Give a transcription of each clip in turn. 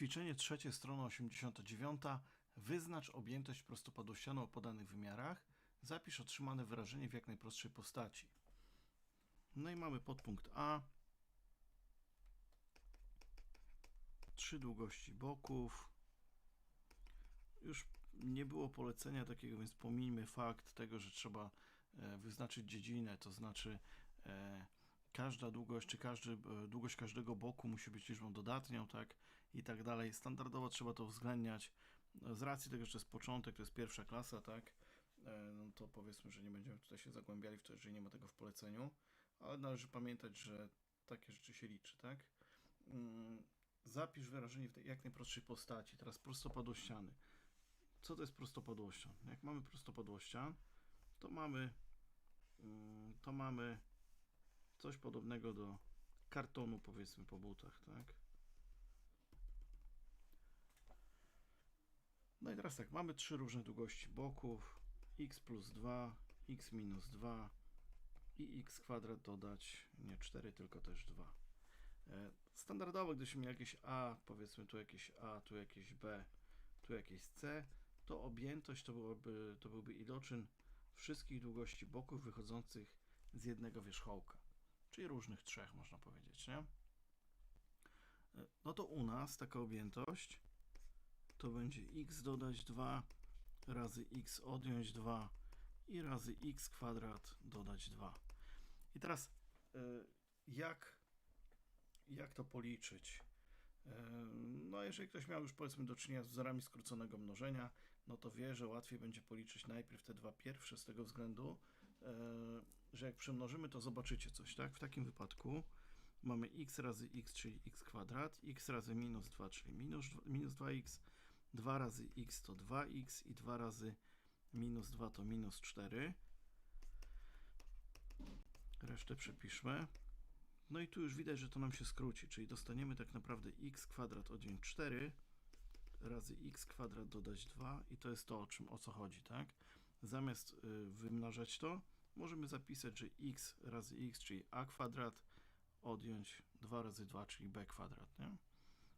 Ćwiczenie trzecie, strona 89. Wyznacz objętość prostopadłościaną o podanych wymiarach. Zapisz otrzymane wyrażenie w jak najprostszej postaci. No i mamy podpunkt A. Trzy długości boków. Już nie było polecenia takiego, więc pomijmy fakt tego, że trzeba e, wyznaczyć dziedzinę, to znaczy e, każda długość, czy każdy, e, długość każdego boku musi być liczbą dodatnią, tak, i tak dalej. Standardowo trzeba to uwzględniać. E, Z racji tego, że to jest początek, to jest pierwsza klasa, tak, e, no to powiedzmy, że nie będziemy tutaj się zagłębiali w to, jeżeli nie ma tego w poleceniu, ale należy pamiętać, że takie rzeczy się liczy, tak. Mm, Zapisz wyrażenie w tej jak najprostszej postaci. Teraz prostopadłościany. Co to jest prostopadłościan? Jak mamy prostopadłościan, to mamy mm, to mamy coś podobnego do kartonu, powiedzmy, po butach, tak? No i teraz tak, mamy trzy różne długości boków, x plus 2, x minus 2 i x kwadrat dodać, nie 4, tylko też 2. E, Standardowo, gdybyśmy mieli jakieś a, powiedzmy tu jakieś a, tu jakieś b, tu jakieś c, to objętość to, byłoby, to byłby iloczyn wszystkich długości boków wychodzących z jednego wierzchołka czyli różnych trzech, można powiedzieć, nie? E, No to u nas taka objętość to będzie x dodać 2 razy x odjąć 2 i razy x kwadrat dodać 2. I teraz e, jak, jak to policzyć? E, No, jeżeli ktoś miał już powiedzmy do czynienia z wzorami skróconego mnożenia, no to wie, że łatwiej będzie policzyć najpierw te dwa pierwsze z tego względu, że jak przemnożymy, to zobaczycie coś, tak? W takim wypadku mamy x razy x, czyli x kwadrat, x razy minus 2, czyli minus, minus 2x, 2 razy x to 2x i 2 razy minus 2 to minus 4. Resztę przepiszmy. No i tu już widać, że to nam się skróci, czyli dostaniemy tak naprawdę x kwadrat odjąć 4 razy x kwadrat dodać 2 i to jest to, o czym o co chodzi, tak? Zamiast y, wymnażać to, możemy zapisać, że x razy x, czyli a kwadrat odjąć 2 razy 2, czyli b kwadrat, nie?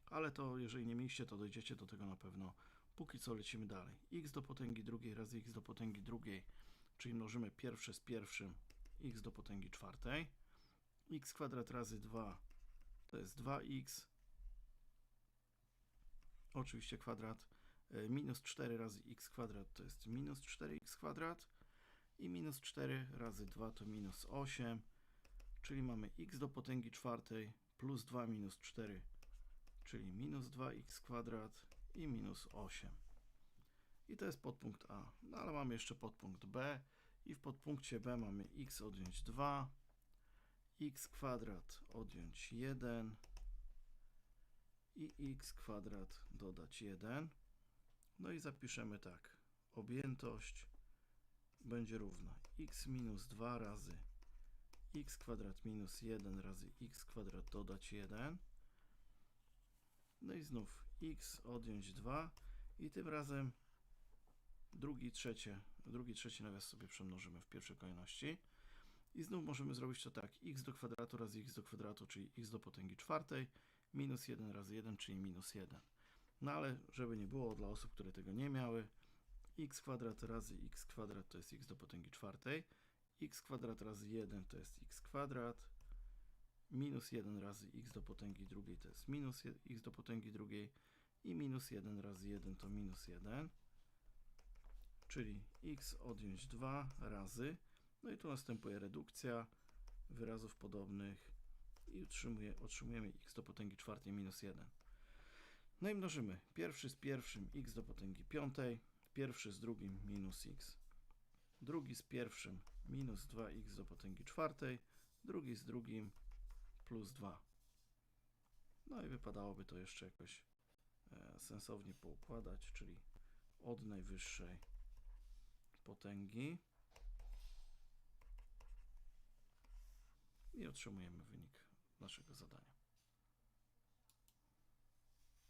Ale to, jeżeli nie mieliście, to dojdziecie do tego na pewno. Póki co lecimy dalej. x do potęgi drugiej razy x do potęgi drugiej, czyli mnożymy pierwsze z pierwszym x do potęgi czwartej. x kwadrat razy 2 to jest 2x. Oczywiście kwadrat minus 4 razy x kwadrat to jest minus 4x kwadrat i minus 4 razy 2 to minus 8, czyli mamy x do potęgi czwartej plus 2 minus 4, czyli minus 2x kwadrat i minus 8. I to jest podpunkt A. No ale mamy jeszcze podpunkt B i w podpunkcie B mamy x odjąć 2, x kwadrat odjąć 1 i x kwadrat dodać 1. No i zapiszemy tak. Objętość będzie równa x minus 2 razy x kwadrat minus 1 razy x kwadrat dodać 1. No i znów x odjąć 2 i tym razem drugi trzecie, drugi trzeci nawias sobie przemnożymy w pierwszej kolejności. I znów możemy zrobić to tak, x do kwadratu razy x do kwadratu, czyli x do potęgi czwartej, minus 1 razy 1, czyli minus 1. No ale żeby nie było dla osób, które tego nie miały, x kwadrat razy x kwadrat to jest x do potęgi czwartej, x kwadrat razy 1 to jest x kwadrat, minus 1 razy x do potęgi drugiej to jest minus x do potęgi drugiej i minus 1 razy 1 to minus 1, czyli x odjąć 2 razy, no i tu następuje redukcja wyrazów podobnych i otrzymuje, otrzymujemy x do potęgi czwartej minus 1. No i mnożymy pierwszy z pierwszym x do potęgi piątej, pierwszy z drugim minus x, drugi z pierwszym minus 2x do potęgi czwartej, drugi z drugim plus 2. No i wypadałoby to jeszcze jakoś e, sensownie poukładać, czyli od najwyższej potęgi i otrzymujemy wynik naszego zadania.